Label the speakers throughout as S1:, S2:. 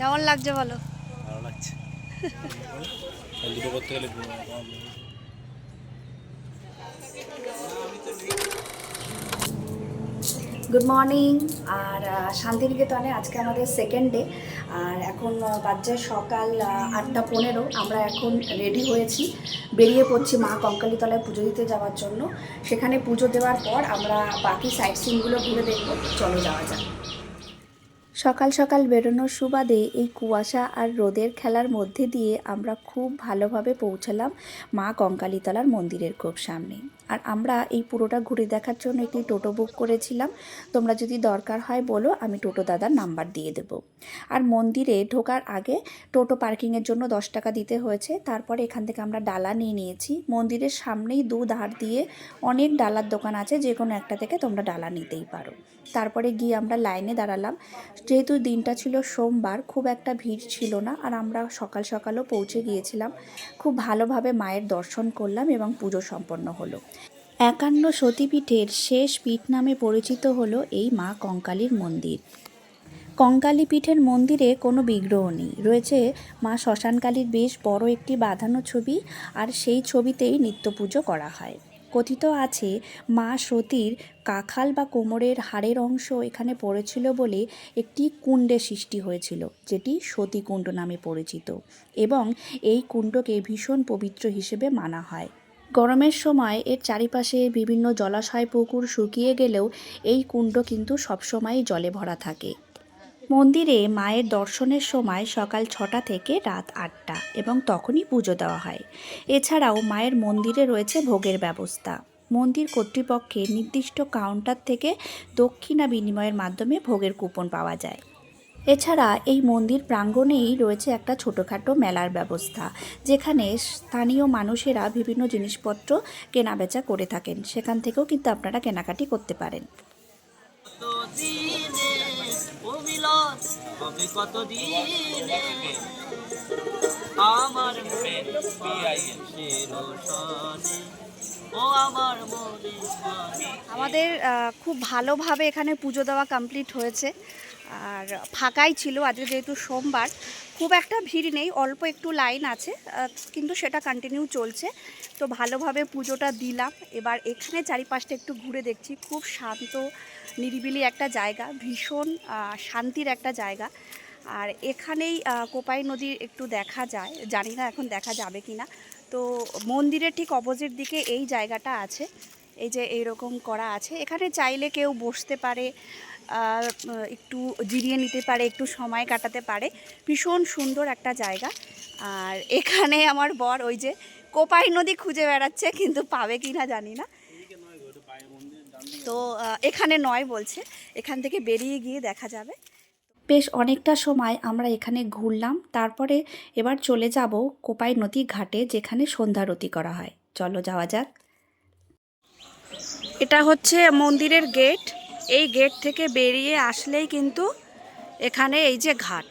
S1: কেমন লাগছে বলো?
S2: ভালো লাগছে। দুটো করতে গেলে ঘুম আমার নেই।
S3: গুড মর্নিং আর শান্তিনিকেতনে আজকে আমাদের সেকেন্ড ডে আর এখন বাজছে সকাল আটটা পনেরো। আমরা এখন রেডি হয়েছি। বেরিয়ে পড়ছি মা কঙ্কালীতলায় পুজো দিতে যাওয়ার জন্য। সেখানে পুজো দেওয়ার পর আমরা বাকি সাইট সিনগুলো ঘুরে দেখব। চলো যাওয়া যাক। সকাল সকাল বেরোনোর সুবাদে এই কুয়াশা আর রোদের খেলার মধ্যে দিয়ে আমরা খুব ভালোভাবে পৌঁছালাম মা কঙ্কালীতলার মন্দিরের খুব সামনে। আর আমরা এই পুরোটা ঘুরে দেখার জন্য একটি টোটো বুক করেছিলাম। তোমরা যদি দরকার হয় বলো, আমি টোটো দাদার নাম্বার দিয়ে দেবো। আর মন্দিরে ঢোকার আগে টোটো পার্কিংয়ের জন্য দশ টাকা দিতে হয়েছে। তারপরে এখান থেকে আমরা ডালা নিয়ে নিয়েছি। মন্দিরের সামনেই দু ধার দিয়ে অনেক ডালার দোকান আছে যে কোনো একটা থেকে তোমরা ডালা নিতেই পারো। তারপরে গিয়ে আমরা লাইনে দাঁড়ালাম। যেহেতু দিনটা ছিল সোমবার, খুব একটা ভিড় ছিল না আর আমরা সকাল সকালও পৌঁছে গিয়েছিলাম। খুব ভালোভাবে মায়ের দর্শন করলাম এবং পুজো সম্পন্ন হলো। একান্ন সতীপীঠের শেষ পীঠ নামে পরিচিত হলো এই মা কঙ্কালীর মন্দির। কঙ্কালী পীঠের মন্দিরে কোনো বিগ্রহ নেই। রয়েছে মা শ্মশানকালীর বেশ বড় একটি বাঁধানো ছবি আর সেই ছবিতেই নিত্য পুজো করা হয়। কথিত আছে, মা সতীর কাখাল বা কোমরের হাড়ের অংশ এখানে পড়েছিল বলে একটি কুণ্ডের সৃষ্টি হয়েছিল, যেটি সতীকুণ্ড নামে পরিচিত এবং এই কুণ্ডকে ভীষণ পবিত্র হিসেবে মানা হয়। গরমের সময় এর চারিপাশে বিভিন্ন জলাশয় পুকুর শুকিয়ে গেলেও এই কুণ্ড কিন্তু সবসময়ই জলে ভরা থাকে। মন্দিরে মায়ের দর্শনের সময় সকাল ছটা থেকে রাত আটটা এবং তখনই পুজো দেওয়া হয়। এছাড়াও মায়ের মন্দিরে রয়েছে ভোগের ব্যবস্থা। মন্দির কর্তৃপক্ষের নির্দিষ্ট কাউন্টার থেকে দক্ষিণা বিনিময়ের মাধ্যমে ভোগের কুপন পাওয়া যায়। এছাড়া এই মন্দির প্রাঙ্গণেই রয়েছে একটা ছোটোখাটো মেলার ব্যবস্থা, যেখানে স্থানীয় মানুষেরা বিভিন্ন জিনিসপত্র কেনাবেচা করে থাকেন। সেখান থেকেও কিন্তু আপনারা কেনাকাটি করতে পারেন।
S4: মিলন হবে কত দিনে আমার ও আমার
S1: আমাদের খুব ভালোভাবে এখানে পুজো দেওয়া কমপ্লিট হয়েছে। আর ফাঁকাই ছিল, আজকে যেহেতু সোমবার, খুব একটা ভিড় নেই, অল্প একটু লাইন আছে কিন্তু সেটা কন্টিনিউ চলছে। তো ভালোভাবে পুজোটা দিলাম, এবার এখানে চারিপাশটা একটু ঘুরে দেখছি, খুব শান্ত, নিরিবিলি একটা জায়গা, ভীষণ শান্তির একটা জায়গা। আর এখানেই কোপাই নদী একটু দেখা যায়, জানি না এখন দেখা যাবে কি না তো মন্দিরের ঠিক অপোজিট দিকে এই জায়গাটা আছে, এই যে এইরকম করা আছে। এখানে চাইলে কেউ বসতে পারে একটু জিরিয়ে নিতে পারে, একটু সময় কাটাতে পারে। ভীষণ সুন্দর একটা জায়গা। আর এখানে আমার বর ওই যে কোপাই নদী খুঁজে বেড়াচ্ছে, কিন্তু পাবে কি না জানি না। তো এখানে নয় বলছে, এখান থেকে বেরিয়ে গিয়ে দেখা যাবে।
S3: বেশ অনেকটা সময় আমরা এখানে ঘুরলাম, তারপরে এবার চলে যাব কোপাই নদী ঘাটে, যেখানে সন্ধ্যারতি করা হয়। চলো যাওয়া যাক।
S1: এটা হচ্ছে মন্দিরের গেট। এই গেট থেকে বেরিয়ে আসলেই কিন্তু এখানে এই যে ঘাট।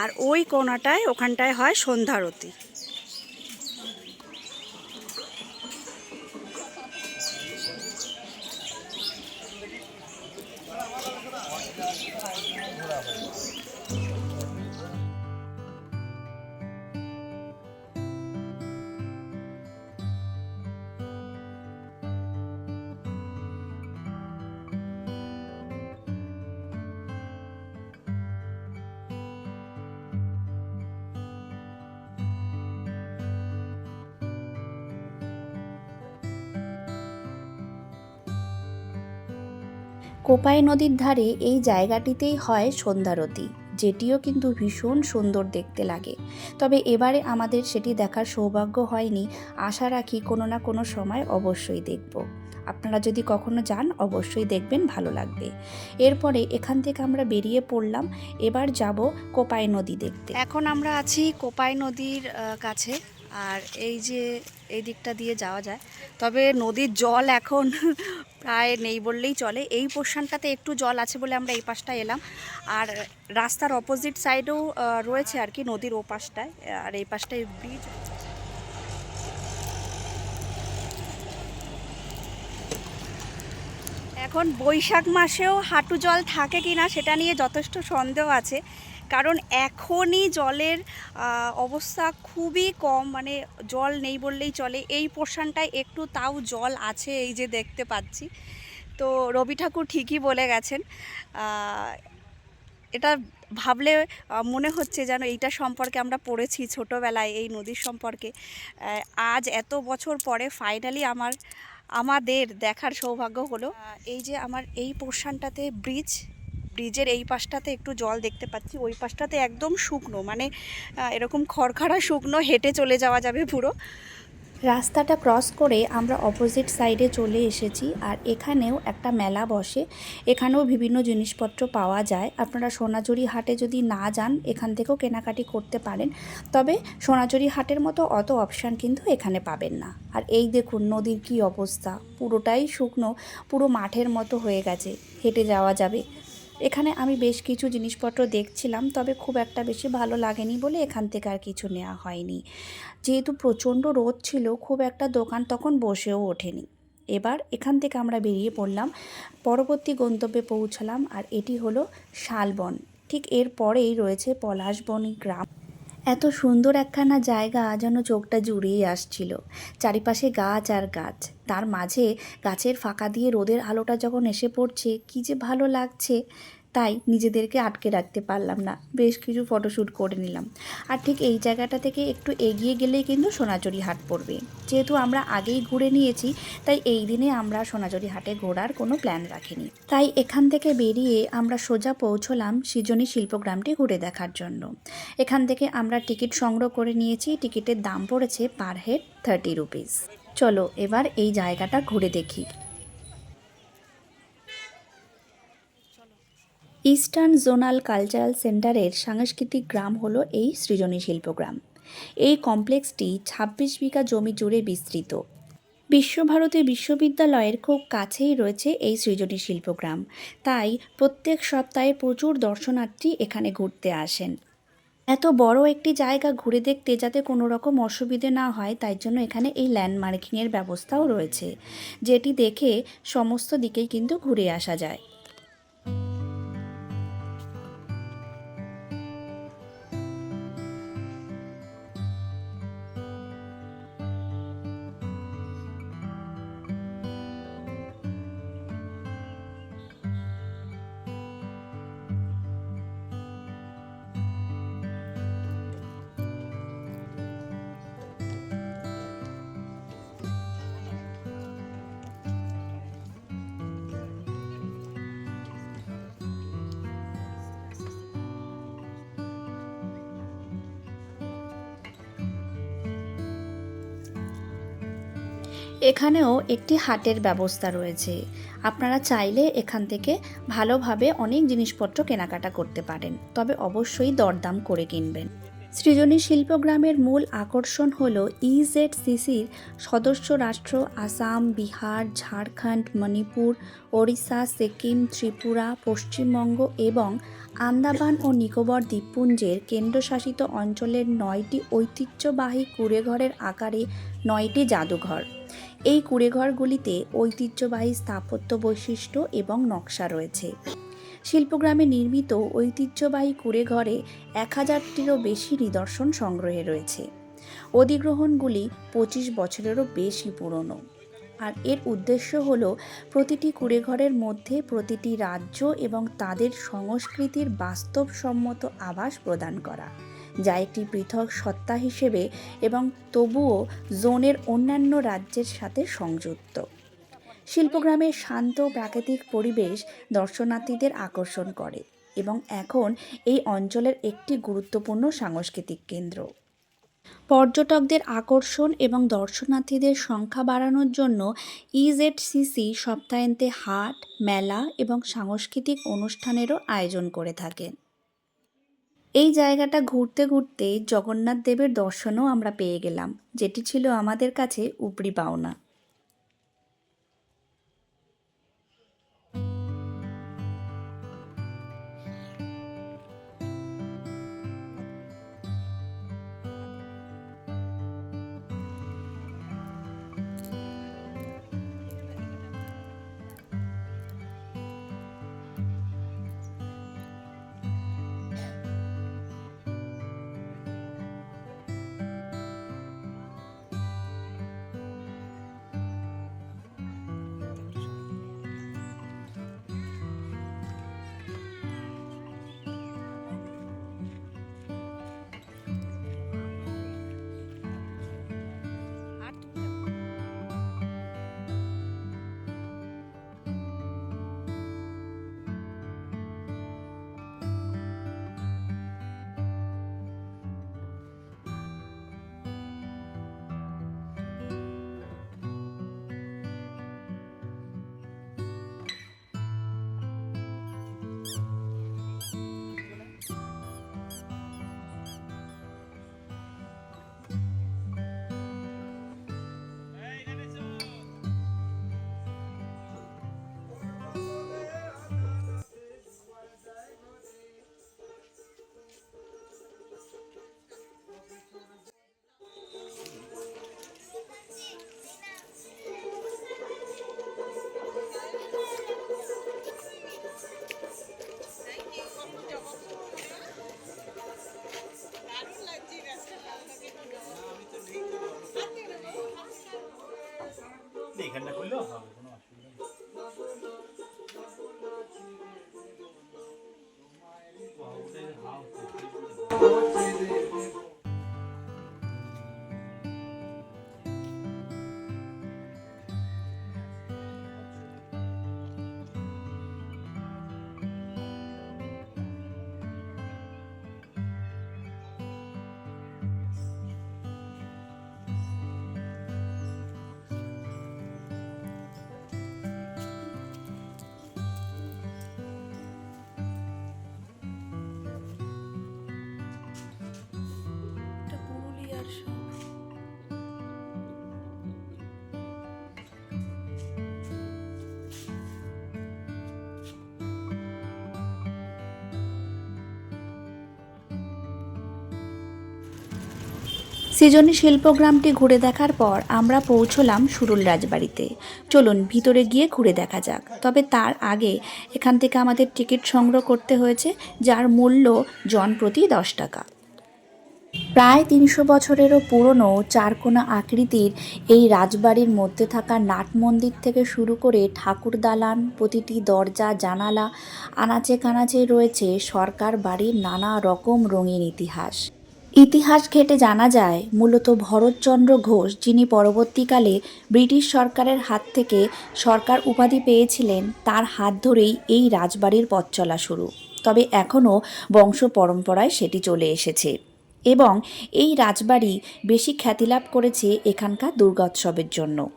S1: আর ওই কোনাটায় ওখানটায় হয় সন্ধ্যারতি।
S3: কোপাই নদীর ধারে এই জায়গাটিতেই হয় সন্ধ্যারতি যেটিও কিন্তু ভীষণ সুন্দর দেখতে লাগে। তবে এবারে আমাদের সেটি দেখার সৌভাগ্য হয়নি, আশা রাখি কোনো না কোনো সময় অবশ্যই দেখব। আপনারা যদি কখনো যান, অবশ্যই দেখবেন, ভালো লাগবে। এরপরে এখান থেকে আমরা বেরিয়ে পড়লাম, এবার যাব কোপাই নদী দেখতে।
S1: এখন আমরা আছি কোপাই নদীর কাছে। আর এই যে এই দিকটা দিয়ে যাওয়া যায়। তবে নদীর জল এখন প্রায় নেই বললেই চলে। এই পোর্শনটাতে একটু জল আছে বলে আমরা এই পাশটা এলাম। আর রাস্তার অপোজিট সাইডেও রয়েছে আর কি নদীর ও পাশটায় আর এই পাশটায় ব্রিজ এখন বৈশাখ মাসেও হাঁটু জল থাকে কি না সেটা নিয়ে যথেষ্ট সন্দেহ আছে। কারণ এখনই জলের অবস্থা খুবই কম মানে জল নেই বললেই চলে। এই পোর্শনটায় একটু তাও জল আছে এই যে দেখতে পাচ্ছি। তো রবি ঠাকুর ঠিকই বলে গেছেন এটা ভাবলে মনে হচ্ছে যেন এইটা সম্পর্কে আমরা পড়েছি ছোটোবেলায়, এই নদীর সম্পর্কে। আজ এত বছর পরে ফাইনালি আমার, আমাদের দেখার সৌভাগ্য হলো এই যে আমার এই পোর্শনটাতে ব্রিজ ব্রিজের এই পাশটাতে একটু জল দেখতে পাচ্ছি, ওই পাশটাতে একদম শুকনো মানে এরকম খড়খড়া শুকনো, হেঁটে চলে যাওয়া যাবে পুরো।
S3: রাস্তাটা ক্রস করে আমরা অপোজিট সাইডে চলে এসেছি, আর এখানেও একটা মেলা বসে, এখানেও বিভিন্ন জিনিসপত্র পাওয়া যায়। আপনারা সোনাঝুরি হাটে যদি না যান, এখান থেকেও কেনাকাটি করতে পারেন, তবে সোনাঝুরি হাটের মতো অত অপশান কিন্তু এখানে পাবেন না। আর এই দেখুন, নদীর কি অবস্থা, পুরোটাই শুকনো, পুরো মাঠের মতো হয়ে গেছে, হেঁটে যাওয়া যাবে। এখানে আমি বেশ কিছু জিনিসপত্র দেখছিলাম, তবে খুব একটা বেশি ভালো লাগেনি বলে এখান থেকে আর কিছু নেওয়া হয়নি। যেহেতু প্রচণ্ড রোদ ছিল, খুব একটা দোকান তখন বসেও ওঠেনি। এবার এখান থেকে আমরা বেরিয়ে পড়লাম, পরবর্তী গন্তব্যে পৌঁছালাম, আর এটি হলো শালবন। ঠিক এর পরেই রয়েছে পলাশবনী গ্রাম। এত সুন্দর একখানা জায়গা যেন চোখটা জুড়িয়ে আসছিল। চারিপাশে গাছ আর গাছ। তার মাঝে গাছের ফাঁকা দিয়ে রোদের আলোটা যখন এসে পড়ছে, কী যে ভালো লাগছে। তাই নিজেদেরকে আটকে রাখতে পারলাম না। বেশ কিছু ফটোশ্যুট করে নিলাম। আর ঠিক এই জায়গাটা থেকে একটু এগিয়ে গেলেই কিন্তু সোনাঝুরি হাট পড়বে। যেহেতু আমরা আগেই ঘুরে নিয়েছি, তাই এই দিনে আমরা সোনাঝুরি হাটে ঘোরার কোনো প্ল্যান রাখিনি। তাই এখান থেকে বেরিয়ে আমরা সোজা পৌঁছলাম সৃজনী শিল্পগ্রামটি ঘুরে দেখার জন্য। এখান থেকে আমরা টিকিট সংগ্রহ করে নিয়েছি। টিকিটের দাম পড়েছে পার হেড থার্টি রুপিস চলো এবার এই জায়গাটা ঘুরে দেখি। ইস্টার্ন জোনাল কালচারাল সেন্টারের সাংস্কৃতিক গ্রাম হলো এই সৃজনী শিল্পগ্রাম এই কমপ্লেক্সটি ছাব্বিশ বিঘা জমি জুড়ে বিস্তৃত। বিশ্বভারতী বিশ্ববিদ্যালয়ের খুব কাছেই রয়েছে এই সৃজনী শিল্পগ্রাম তাই প্রত্যেক সপ্তাহে প্রচুর দর্শনার্থী এখানে ঘুরতে আসেন। এত বড় একটি জায়গা ঘুরে দেখতে যাতে কোনো রকম অসুবিধে না হয়, তাই জন্য এখানে এই ল্যান্ডমার্কিংয়ের ব্যবস্থাও রয়েছে, যেটি দেখে সমস্ত দিকেই কিন্তু ঘুরে আসা যায়। এখানেও একটি হাটের ব্যবস্থা রয়েছে। আপনারা চাইলে এখান থেকে ভালোভাবে অনেক জিনিসপত্র কেনাকাটা করতে পারেন, তবে অবশ্যই দরদাম করে কিনবেন। সৃজনী শিল্পগ্রামের মূল আকর্ষণ হল ইজেড সিসির সদস্য রাষ্ট্র আসাম, বিহার, ঝাড়খণ্ড, মণিপুর, ওড়িশা, সিকিম, ত্রিপুরা, পশ্চিমবঙ্গ এবং আন্দামান ও নিকোবর দ্বীপপুঞ্জের কেন্দ্রশাসিত অঞ্চলের নয়টি ঐতিহ্যবাহী কুড়েঘরের আকারে নয়টি জাদুঘর। এই কুড়েঘরগুলিতে ঐতিহ্যবাহী স্থাপত্য বৈশিষ্ট্য এবং নকশা রয়েছে। শিল্পগ্রামে নির্মিত ঐতিহ্যবাহী কুড়েঘরে এক হাজারটিরও বেশি নিদর্শন সংগ্রহে রয়েছে। অধিগ্রহণগুলি পঁচিশ বছরেরও বেশি পুরনো। আর এর উদ্দেশ্য হল প্রতিটি কুড়েঘরের মধ্যে প্রতিটি রাজ্য এবং তাদের সংস্কৃতির বাস্তবসম্মত আভাস প্রদান করা। যা একটি পৃথক সত্তা হিসেবে এবং তবুও জোনের অন্যান্য রাজ্যের সাথে সংযুক্ত। শিল্পগ্রামের শান্ত প্রাকৃতিক পরিবেশ দর্শনার্থীদের আকর্ষণ করে এবং এখন এই অঞ্চলের একটি গুরুত্বপূর্ণ সাংস্কৃতিক কেন্দ্র। পর্যটকদের আকর্ষণ এবং দর্শনার্থীদের সংখ্যা বাড়ানোর জন্য ইজেডসিসি সপ্তাহান্তে হাট, মেলা এবং সাংস্কৃতিক অনুষ্ঠানেরও আয়োজন করে থাকেন। এই জায়গাটা ঘুরতে ঘুরতে জগন্নাথ দেবের দর্শনও আমরা পেয়ে গেলাম, যেটি ছিল আমাদের কাছে উপরি পাওনা।
S2: এখানটা করলেও হবে।
S3: সৃজনী শিল্পগ্রামটি ঘুরে দেখার পর আমরা পৌঁছলাম সুরুল রাজবাড়িতে। চলুন, ভিতরে গিয়ে ঘুরে দেখা যাক। তবে তার আগে এখান থেকে আমাদের টিকিট সংগ্রহ করতে হয়েছে, যার মূল্য জন প্রতি দশ টাকা। প্রায় তিনশো বছরেরও পুরনো চারকোনা আকৃতির এই রাজবাড়ির মধ্যে থাকা নাট মন্দির থেকে শুরু করে ঠাকুর দালান, প্রতিটি দরজা, জানালা, আনাচে কানাচে রয়েছে সরকার বাড়ির নানা রকম রঙিন ইতিহাস। ইতিহাস ঘেটে জানা যায়, মূলত ভরতচন্দ্র ঘোষ যিনি পরবর্তীকালে ব্রিটিশ সরকারের হাত থেকে সরকার উপাধি পেয়েছিলেন, তার হাত ধরেই এই রাজবাড়ির পথ চলা শুরু। তবে এখনও বংশ পরম্পরায় সেটি চলে এসেছে। এবং এই রাজবাড়ি বেশি খ্যাতিলাভ করেছে এখানকার দুর্গোৎসবের জন্য।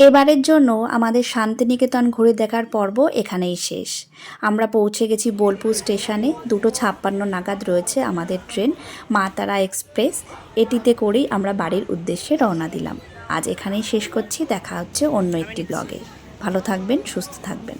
S3: এবারের জন্য আমাদের শান্তিনিকেতন ঘুরে দেখার পর্ব এখানেই শেষ। আমরা পৌঁছে গেছি বোলপুর স্টেশনে। দুটো ছাপ্পান্ন নাগাদ রয়েছে আমাদের ট্রেন মা তারা এক্সপ্রেস। এটিতে করেই আমরা বাড়ির উদ্দেশ্যে রওনা দিলাম। আজ এখানেই শেষ করছি। দেখা হচ্ছে অন্য একটি ব্লগে। ভালো থাকবেন, সুস্থ থাকবেন।